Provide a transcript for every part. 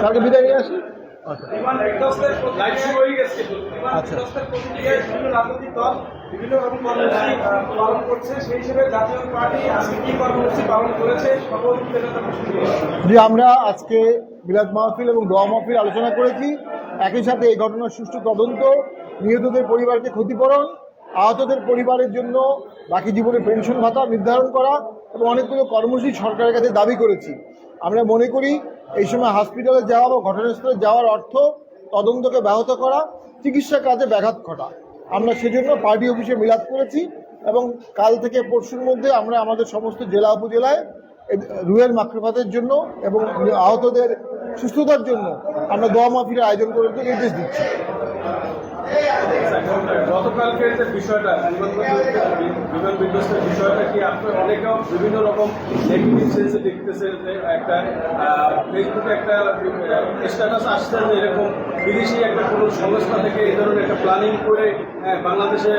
স্যারকে বিদায় নিয়ে আসি? আচ্ছা। হয়ে আচ্ছা। বিধ্বস্তের প্রতিক্রিয়ায় বিভিন্ন রাজনৈতিক দল বিভিন্ন রকম কর্মসূচি পালন করছে। সেই হিসেবে জাতীয় পার্টি আজকে কি কর্মসূচি পালন করেছে। সকল নেতা আমরা আজকে বিলাত মাহফিল এবং দোয়া মাহফিল আলোচনা করেছি একই সাথে এই ঘটনার সুষ্ঠু তদন্ত নিহতদের পরিবারকে ক্ষতিপূরণ আহতদের পরিবারের জন্য বাকি জীবনে পেনশন ভাতা নির্ধারণ করা এবং অনেকগুলো কর্মসূচি সরকারের কাছে দাবি করেছি। আমরা মনে করি এই সময় হসপিটালে যাওয়া বা ঘটনাস্থলে যাওয়ার অর্থ তদন্তকে ব্যাহত করা, চিকিৎসা কাজে ব্যাঘাত ঘটা। আমরা সেজন্য পার্টি অফিসে মিলাদ করেছি এবং কাল থেকে পরশুর মধ্যে আমরা আমাদের সমস্ত জেলা উপজেলায় এই রুহের মাকরুফাতের জন্য এবং আহতদের সুস্থতার জন্য আমরা দোয়া মাহফিলের আয়োজন করে নির্দেশ দিচ্ছি। গতকালকের যে বিষয়টা, বিমান বিধ্বস্তের- বিষয়টা কি আপনার অনেকেও বিভিন্ন রকম নেগেটিভ সেন্সে যে একটা ফেসবুকে একটা স্ট্যাটাস আসছে যে এরকম বিদেশি একটা কোনো সংস্থা থেকে এই ধরনের একটা প্ল্যানিং করে বাংলাদেশে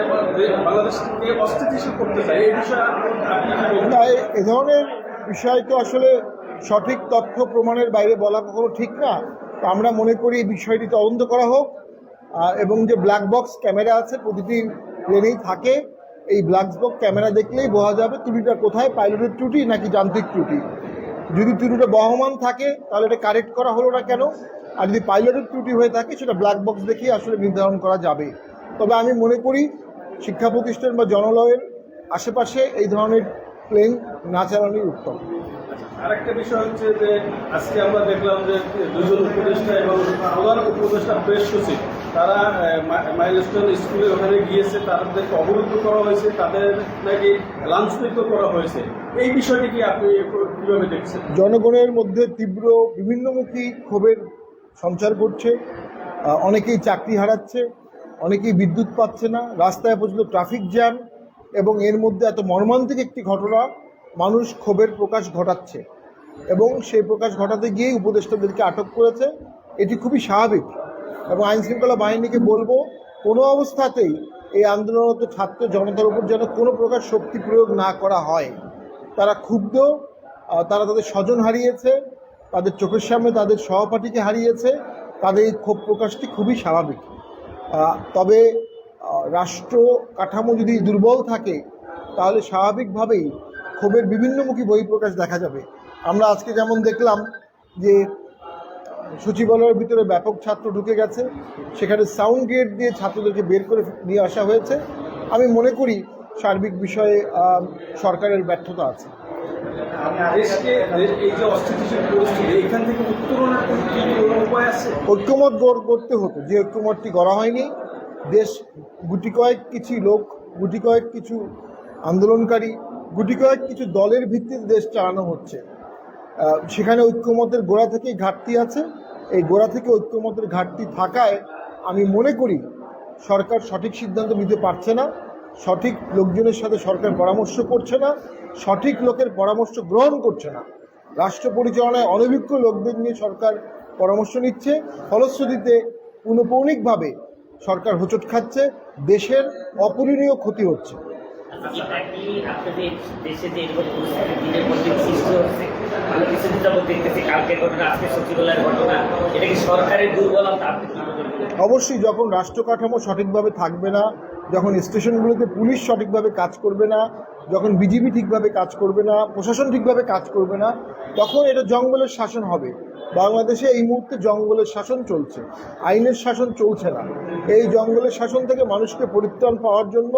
বাংলাদেশকে অস্থিতিশীল করতে চায়। এই বিষয়ে এ ধরনের বিষয় তো আসলে সঠিক তথ্য প্রমাণের বাইরে বলা কখনো ঠিক না। আমরা মনে করি এই বিষয়টি তদন্ত করা হোক। এবং যে ব্ল্যাক বক্স ক্যামেরা আছে, প্রতিটি প্লেনেই থাকে। এই ব্ল্যাক বক্স ক্যামেরা দেখলেই বোঝা যাবে ত্রুটিটা কোথায় পাইলটের ত্রুটি নাকি যান্ত্রিক ত্রুটি। যদি ত্রুটিটা বহমান থাকে, তাহলে এটা কারেক্ট করা হলো না কেন? আর যদি পাইলটের ত্রুটি হয়ে থাকে, সেটা ব্ল্যাক বক্স দেখেই আসলে নির্ধারণ করা যাবে। তবে আমি মনে করি, শিক্ষা প্রতিষ্ঠান বা জনলয়ের আশেপাশে এই ধরনের প্লেন না চালানোই উত্তম। আরেকটা বিষয় হচ্ছে যে, আজকে আমরা দেখলাম যে দুজন উপদেষ্টা এবং প্রধান উপদেষ্টা প্রেস সচিব তারা মাইলস্টোন স্কুলে ওখানে গিয়েছে, তাদেরকে অবরুদ্ধ করা হয়েছে, তাদের নাকি লাঞ্ছনিত করা হয়েছে। এই বিষয়টি কি আপনি কীভাবে দেখছেন? জনগণের মধ্যে তীব্র বিভিন্নমুখী ক্ষোভের সঞ্চার করছে অনেকেই চাকরি হারাচ্ছে, অনেকেই বিদ্যুৎ পাচ্ছে না, রাস্তায় পর্যন্ত ট্রাফিক জ্যাম এবং এর মধ্যে এত মর্মান্তিক একটি ঘটনা, মানুষ ক্ষোভের প্রকাশ ঘটাচ্ছে। এবং সেই প্রকাশ ঘটাতে গিয়েই উপদেষ্টাদেরকে আটক করেছে। এটি খুবই স্বাভাবিক। এবং আইন শৃঙ্খলা বাহিনীকে বলব, কোনো অবস্থাতেই এই আন্দোলনরত ছাত্র জনতার উপর যেন কোনো প্রকার শক্তি প্রয়োগ না করা হয়। তারা ক্ষুব্ধ তারা তাদের স্বজন হারিয়েছে, তাদের চোখের সামনে তাদের সহপাঠীকে হারিয়েছে, তাদের এই ক্ষোভ প্রকাশটি খুবই স্বাভাবিক। তবে রাষ্ট্র কাঠামো যদি দুর্বল থাকে, তাহলে স্বাভাবিকভাবেই ক্ষোভের বিভিন্নমুখী বহিঃপ্রকাশ দেখা যাবে। আমরা আজকে যেমন দেখলাম যে সচিবালয়ের ভিতরে ব্যাপক ছাত্র ঢুকে গেছে। সেখানে সাউন্ড গেট দিয়ে ছাত্রদেরকে বের করে নিয়ে আসা হয়েছে। আমি মনে করি সার্বিক বিষয়ে সরকারের ব্যর্থতা আছে। ঐক্যমত গড় করতে হতো। যে ঐক্যমতটি গড়া হয়নি দেশ গুটি কয়েক কিছু লোক গুটি কয়েক কিছু আন্দোলনকারী গুটি কয়েক কিছু দলের ভিত্তিতে দেশ চালানো হচ্ছে। সেখানে ঐক্যমতের গোড়া থেকেই ঘাটতি আছে। এই গোড়া থেকে ঐক্যমতের ঘাটতি থাকায় আমি মনে করি সরকার সঠিক সিদ্ধান্ত নিতে পারছে না। সঠিক লোকজনের সাথে সরকার পরামর্শ করছে না। সঠিক লোকের পরামর্শ গ্রহণ করছে না। রাষ্ট্র পরিচালনায় অনভিজ্ঞ লোকদের নিয়ে সরকার পরামর্শ নিচ্ছে। ফলশ্রুতিতে পুনঃপৌনিকভাবে সরকার হোঁচট খাচ্ছে। দেশের অপূরণীয় ক্ষতি হচ্ছে। অবশ্যই, যখন রাষ্ট্র কাঠামো সঠিকভাবে থাকবে না, যখন স্টেশনগুলোতে পুলিশ সঠিকভাবে কাজ করবে না, যখন বিজিবি ঠিকভাবে কাজ করবে না, প্রশাসন ঠিকভাবে কাজ করবে না, তখন এটা জঙ্গলের শাসন হবে। বাংলাদেশে এই মুহূর্তে জঙ্গলের শাসন চলছে। আইনের শাসন চলছে না। এই জঙ্গলের শাসন থেকে মানুষকে পরিত্রাণ পাওয়ার জন্য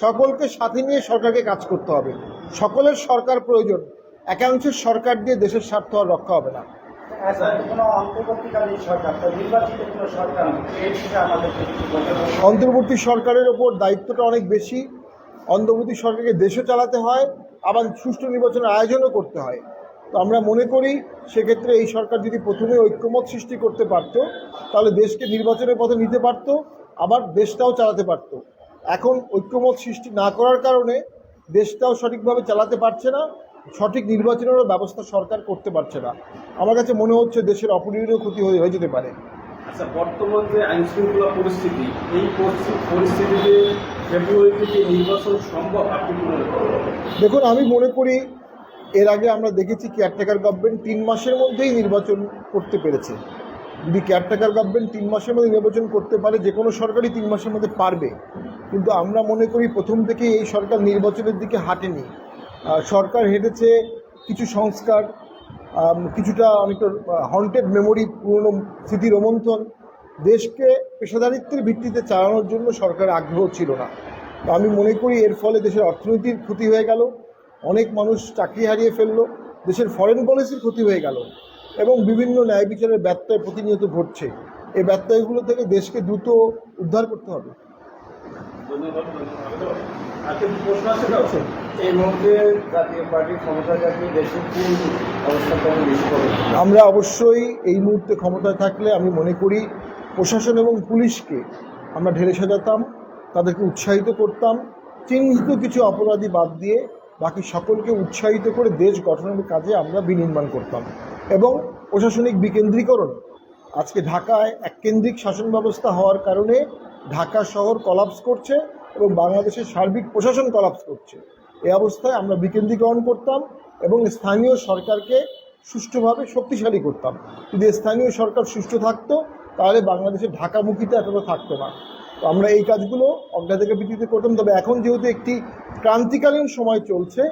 সকলকে সাথে নিয়ে সরকারকে কাজ করতে হবে। সকলের সরকার প্রয়োজন। একাংশের সরকার দিয়ে দেশের স্বার্থ আর রক্ষা হবে না। হবে। অন্তর্বর্তী সরকারের ওপর দায়িত্বটা অনেক বেশি। অন্তর্বর্তী সরকারকে দেশও চালাতে হয় আবার সুষ্ঠু নির্বাচনের আয়োজনও করতে হয়। তো আমরা মনে করি সেক্ষেত্রে এই সরকার যদি প্রথমে ঐক্যমত সৃষ্টি করতে পারত তাহলে দেশকে নির্বাচনের পথে নিতে পারত আবার দেশটাও চালাতে পারত। এখন ঐক্যমত সৃষ্টি না করার কারণে দেশটাও সঠিকভাবে চালাতে পারছে না সঠিক নির্বাচনেরও ব্যবস্থা সরকার করতে পারছে না। আমার কাছে মনে হচ্ছে দেশের অপরিণীয় ক্ষতি হয়ে হয়ে যেতে পারে। আচ্ছা বর্তমান যে আইন শৃঙ্খলা পরিস্থিতি এই পরিস্থিতিতে ফেব্রুয়ারি থেকে নির্বাচন সম্ভব আপনি মনে করেন? দেখুন আমি মনে করি এর আগে আমরা দেখেছি কেয়ারটেকার গভর্নমেন্ট তিন মাসের মধ্যেই নির্বাচন করতে পেরেছে। যদি কেয়ারটেকার গভর্নমেন্ট তিন মাসের মধ্যে নির্বাচন করতে পারে, যে কোনো সরকারই তিন মাসের মধ্যে পারবে। কিন্তু আমরা মনে করি প্রথম থেকেই এই সরকার নির্বাচনের দিকে হাঁটেনি। সরকার হেঁটেছে কিছু সংস্কার কিছুটা অনেকটা হন্টেড মেমোরি পুরনো স্মৃতি রোমন্থন। দেশকে পেশাদারিত্বের ভিত্তিতে চালানোর জন্য সরকার আগ্রহ ছিল না। তো আমি মনে করি এর ফলে দেশের অর্থনীতির ক্ষতি হয়ে গেল। অনেক মানুষ চাকরি হারিয়ে ফেলল দেশের ফরেন পলিসির ক্ষতি হয়ে গেল এবং বিভিন্ন ন্যায় বিচারের ব্যত্যয় প্রতিনিয়ত ঘটছে। এই ব্যত্যয়গুলো থেকে দেশকে দ্রুত উদ্ধার করতে হবে? আমরা অবশ্যই এই মুহূর্তে ক্ষমতায় থাকলে আমি মনে করি প্রশাসন এবং পুলিশকে আমরা ঢেলে সাজাতাম তাদেরকে উৎসাহিত করতাম চিহ্নিত কিছু অপরাধী বাদ দিয়ে বাকি সকলকে উৎসাহিত করে দেশ গঠনের কাজে আমরা বিনির্মাণ করতাম। এবং প্রশাসনিক বিকেন্দ্রীকরণ। আজকে ঢাকায় এককেন্দ্রিক শাসন ব্যবস্থা হওয়ার কারণে ঢাকা শহর কলাপস করছে এবং বাংলাদেশের সার্বিক প্রশাসন কলাপস করছে। এ অবস্থায় আমরা বিকেন্দ্রীকরণ করতাম এবং স্থানীয় সরকারকে সুষ্ঠুভাবে শক্তিশালী করতাম। যদি স্থানীয় সরকার সুষ্ঠু থাকতো, তাহলে বাংলাদেশের ঢাকামুখিতে এতটা থাকতো না। তো আমরা এই কাজগুলো অগ্রাধিকার ভিত্তিতে করতাম। তবে এখন যেহেতু একটি ক্রান্তিকালীন সময় চলছে,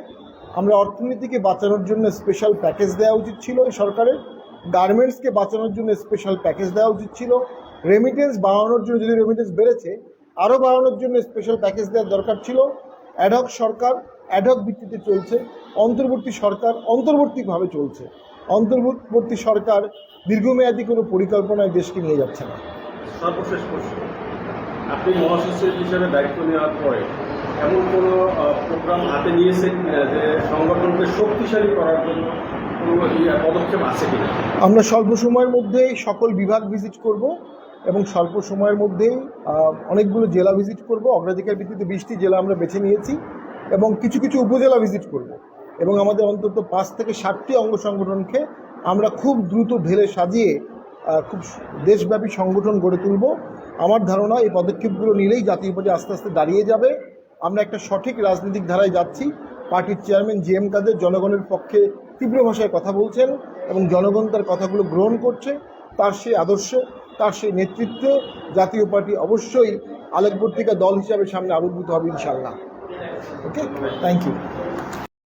আমরা অর্থনীতিকে বাঁচানোর জন্য স্পেশাল প্যাকেজ দেওয়া উচিত ছিল এই সরকারের। গার্মেন্টসকে বাঁচানোর জন্য স্পেশাল প্যাকেজ দেওয়া উচিত ছিল। রেমিটেন্স বাড়ানোর জন্য যদি রেমিটেন্স বেড়েছে, আরও বাড়ানোর জন্য স্পেশাল প্যাকেজ দেওয়ার দরকার ছিল। অ্যাডহক সরকার অ্যাডহক ভিত্তিতে চলছে, অন্তর্বর্তী সরকার অন্তর্বর্তীভাবে চলছে। অন্তর্বর্তী সরকার দীর্ঘমেয়াদী কোনো পরিকল্পনায় দেশকে নিয়ে যাচ্ছে না। সর্বশেষ প্রশ্ন। আপনি মহাসচিব হিসেবে দায়িত্ব নেওয়ার পরে এমন কোনো প্রোগ্রাম হাতে নিয়েছেন যে সংগঠনকে শক্তিশালী করার জন্য আমরা স্বল্প সময়ের মধ্যেই সকল বিভাগ ভিজিট করব এবং স্বল্প সময়ের মধ্যেই অনেকগুলো জেলা ভিজিট করব। অগ্রাধিকার ভিত্তিতে বিশটি জেলা আমরা বেছে নিয়েছি এবং কিছু কিছু উপজেলা ভিজিট করব। এবং আমাদের অন্তত পাঁচ থেকে ষাটটি অঙ্গ সংগঠনকে আমরা খুব দ্রুত ঢেলে সাজিয়ে খুব দেশব্যাপী সংগঠন গড়ে তুলব। আমার ধারণা এই পদক্ষেপগুলো নিলেই জাতীয় পার্টি আস্তে আস্তে দাঁড়িয়ে যাবে। আমরা একটা সঠিক রাজনৈতিক ধারায় যাচ্ছি। পার্টির চেয়ারম্যান জি এম কাদের জনগণের পক্ষে তীব্র ভাষায় কথা বলছেন এবং জনগণ তার কথাগুলো গ্রহণ করছে। তার সেই আদর্শ, তার সেই নেতৃত্বে, জাতীয় পার্টি অবশ্যই আলেকবর্তিকা দল হিসাবে সামনে আবির্ভূত হবে ইনশাল্লাহ ওকে থ্যাংক ইউ